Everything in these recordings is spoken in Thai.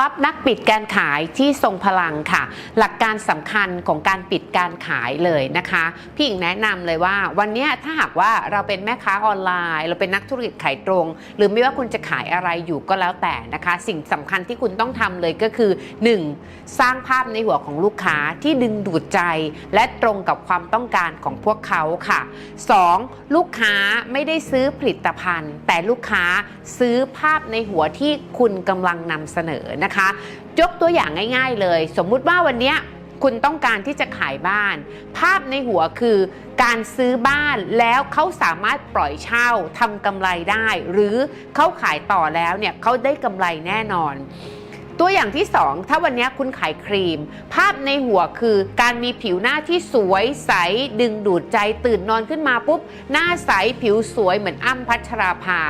ลับนักปิดการขายที่ทรงพลังค่ะ หลักการสำคัญของการปิดการขายเลยนะคะพี่หญิงแนะนำเลยว่า วันนี้ถ้าหากว่าเราเป็นแม่ค้าออนไลน์ เราเป็นนักธุรกิจขายตรง หรือไม่ว่าคุณจะขายอะไรอยู่ก็แล้วแต่นะคะ สิ่งสำคัญที่คุณต้องทำเลยก็คือ 1. สร้างภาพในหัวของลูกค้าที่ดึงดูดใจ และตรงกับความต้องการของพวกเขาค่ะ 2. ลูกค้าไม่ได้ซื้อผลิตภัณฑ์ แต่ลูกค้าซื้อภาพในหัวที่คุณกำลังนำเสนอนะคะ ยกตัวอย่างง่าย ๆ เลย สมมุติว่าวันนี้คุณต้องการที่จะขายบ้าน ภาพในหัวคือการซื้อบ้านแล้วเขาสามารถปล่อยเช่าทำกำไรได้ หรือเขาขายต่อแล้วเนี่ยเขาได้กำไรแน่นอน ตัวอย่างที่ 2 ถ้าวันนี้คุณขายครีม ภาพในหัวคือการมีผิวหน้าที่สวยใส ดึงดูดใจตื่นนอนขึ้นมาปุ๊บ หน้าใสผิวสวยเหมือนอ้ำพัชราภา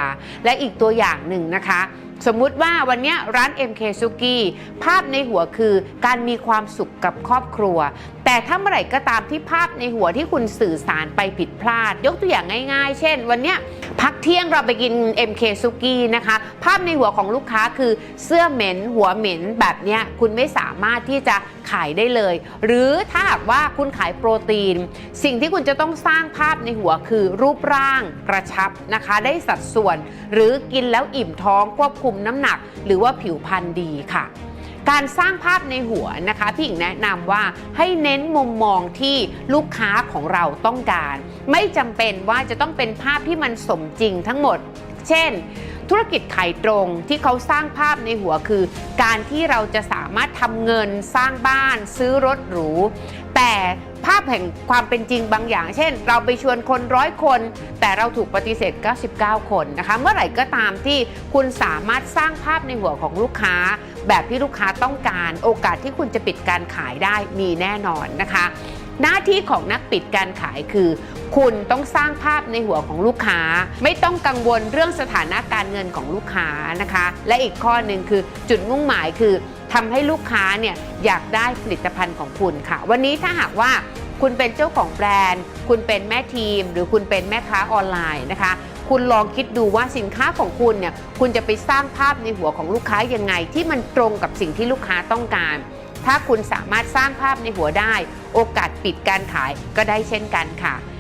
และอีกตัวอย่างหนึ่งนะคะสมมุติว่าวันนี้ร้าน MK s u k i ภาพในหัวคือการมีความสุขกับครอบครัว แต่ถ้าเมื่อไหร่ก็ตามที่ภาพในหัวที่คุณสื่อสารไปผิดพลาด ยกตัวอย่างง่ายๆ เช่น วันเนี้ยพักเที่ยงเราไปกิน MK s u k i นะคะ ภาพในหัวของลูกค้าคือเสื้อเหม็น หัวเหม็นแบบเนี้ยคุณไม่สามารถที่จะขายได้เลย หรือถ้าหากว่าคุณขายโปรตีน สิ่งที่คุณจะต้องสร้างภาพในหัวคือรูปร่างกระชับนะคะ ได้สัดส่วน หรือกินแล้วอิ่มท้องควบคุมน้ำหนัก หรือว่าผิวพรรณดีค่ะ การสร้างภาพในหัวนะคะพี่หญิงแนะนำว่าให้เน้นมุมมองที่ลูกค้าของเราต้องการ ไม่จำเป็นว่าจะต้องเป็นภาพที่มันสมจริงทั้งหมด เช่นธุรกิจขายตรงที่เขาสร้างภาพในหัวคือ การที่เราจะสามารถทำเงินสร้างบ้านซื้อรถหรู แต่ ภาพแห่งความเป็นจริงบางอย่าง เช่น เราไปชวนคนร้อยคน แต่เราถูกปฏิเสธ 99 คนนะคะ เมื่อไหร่ก็ตามที่คุณสามารถสร้างภาพในหัวของลูกค้า แบบที่ลูกค้าต้องการโอกาสที่คุณจะปิดการขายได้มีแน่นอนนะคะ หน้าที่ของนักปิดการขายคือ คุณต้องสร้างภาพในหัวของลูกค้า ไม่ต้องกังวลเรื่องสถานะการเงินของลูกค้านะคะ และอีกข้อหนึ่งคือจุดมุ่งหมายคือทำให้ลูกค้าเนี่ยอยากได้ผลิตภัณฑ์ของคุณค่ะ วันนี้ถ้าหากว่าคุณเป็นเจ้าของแบรนด์ คุณเป็นแม่ทีม หรือคุณเป็นแม่ค้าออนไลน์นะคะ คุณลองคิดดูว่าสินค้าของคุณเนี่ย คุณจะไปสร้างภาพในหัวของลูกค้ายังไง ที่มันตรงกับสิ่งที่ลูกค้าต้องการ ถ้าคุณสามารถสร้างภาพในหัวได้ โอกาสปิดการขายก็ได้เช่นกันค่ะ